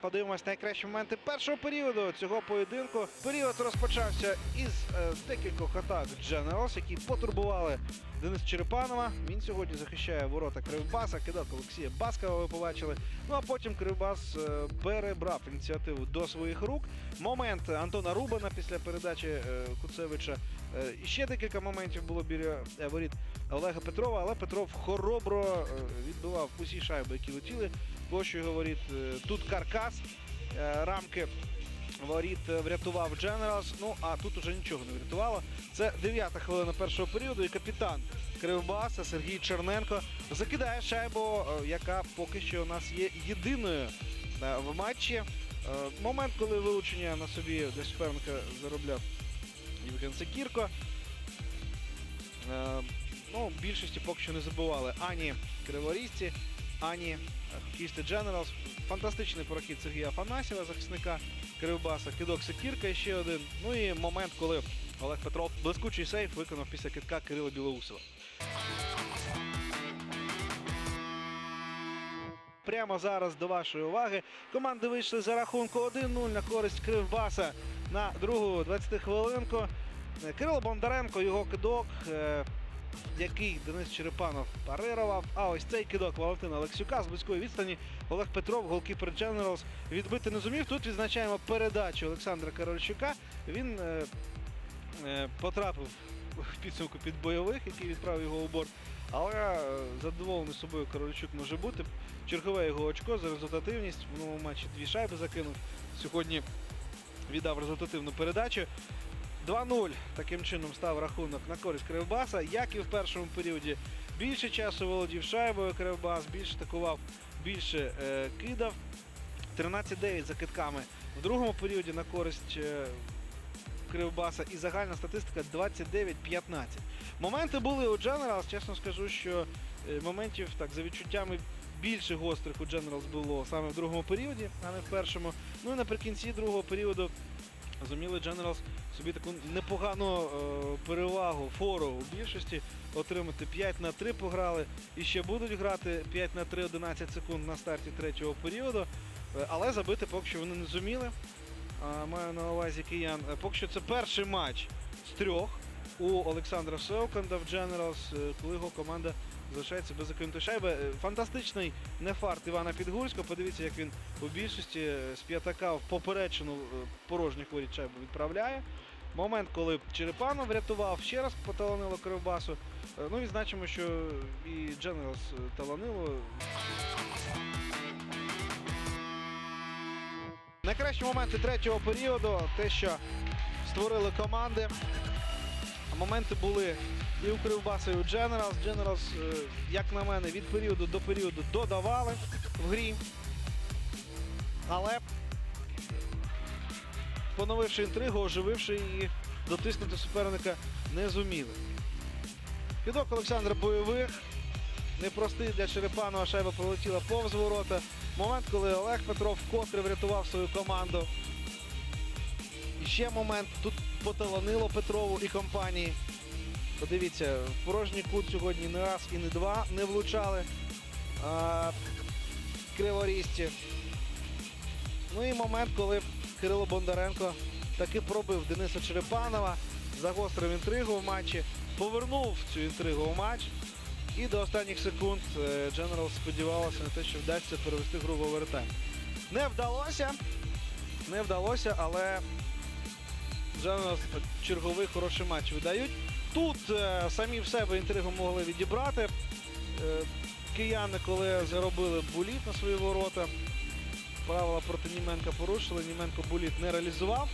Подивимось найкращі моменти першого періоду цього поєдинку. Період розпочався із е, декількох атак Generals, які потурбували Дениса Черепанова. Він сьогодні захищає ворота Кривбаса, кидок Олексія Баскова. Ви побачили. Ну а потім Кривбас е, перебрав ініціативу до своїх рук. Момент Антона Рубана після передачі е, Куцевича. Е, І ще декілька моментів було біля е, воріт Олега Петрова, але Петров хоробро е, відбивав усі шайби, які летіли. Площею говорить, тут каркас, рамки воріт врятував Дженералс. Ну а тут уже нічого не врятувало. Це дев'ята хвилина першого періоду. І капітан Кривбаса Сергій Черненко закидає шайбу, яка поки що у нас є єдиною в матчі. Момент, коли вилучення на собі для суперника заробляв Євген Секірко. Е, Ну, більшості поки що не забували ані криворізці, ані хокеїсти Дженералс. Фантастичний прохід Сергія Афанасьєва, захисника Кривбаса, кидок Секірка ще один. Ну і момент, коли Олег Петров блискучий сейф виконав після китка Кирила Білоусова. Прямо зараз до вашої уваги. Команди вийшли за рахунку 1-0 на користь Кривбаса на другу 20 хвилинку. Е, Кирило Бондаренко, його кидок, е, який Денис Черепанов парирував. А ось цей кидок Валентина Олексюка з близької відстані Олег Петров, голкіпер Дженералс, відбити не зумів. Тут відзначаємо передачу Олександра Карольчука. Він е, потрапив в підсумку під бойових, який відправив його у борт. Але задоволений собою Корольчук може бути. Чергове його очко за результативність. В минулому матчі дві шайби закинув. Сьогодні віддав результативну передачу. 2-0 таким чином став рахунок на користь Кривбаса. Як і в першому періоді більше часу володів шайбою Кривбас, більше атакував, більше е, кидав. 13-9 за китками в другому періоді на користь е, Кривбаса і загальна статистика 29-15. Моменти були у Generals, чесно скажу, що е, моментів так за відчуттями більше гострих у Generals було саме в другому періоді, а не в першому. Ну і наприкінці другого періоду зуміли Generals собі таку непогану е, перевагу, фору у більшості отримати 5 на 3 пограли і ще будуть грати 5 на 3 11 секунд на старті третього періоду. Е, Але забити поки що вони не зуміли. А, Маю на увазі киян. Е, Поки що це перший матч з трьох у Олександра Сеуканда в е, коли його команда залишається без закинутої шайби. Е, Фантастичний нефарт Івана Підгурського. Подивіться, як він у більшості е, з п'ятака в поперечину е, порожніх воріт шайбу відправляє. Момент, коли Черепанов врятував, ще раз поталанило Кривбасу. Ну, відзначимо, що і е, таланило. Найкращі моменти третього періоду, те, що створили команди. Моменти були і у Кривбаса, і у. Generals, е, як на мене, від періоду до періоду додавали в грі. Але поновивши інтригу, ожививши її, дотиснути суперника не зуміли. Кидок Олександра Бойових. Непростий для Черепанова шайба пролетіла повз ворота. Момент, коли Олег Петров вкотре врятував свою команду. І ще момент. Тут поталанило Петрову і компанії. Подивіться, в порожній кут сьогодні не раз і не два не влучали а, криворізці. Ну і момент, коли Кирило Бондаренко таки пробив Дениса Черепанова, загострив інтригу в матчі, повернув цю інтригу в матч. І до останніх секунд General сподівалася на те, що вдасться перевести гру в овертайм. Не вдалося. Не вдалося, але General черговий хороший матч видають. Тут е, самі в себе інтригу могли відібрати. Е, кияни, коли заробили буліт на свої ворота, правила проти Німенка порушили. Німенко буліт не реалізував.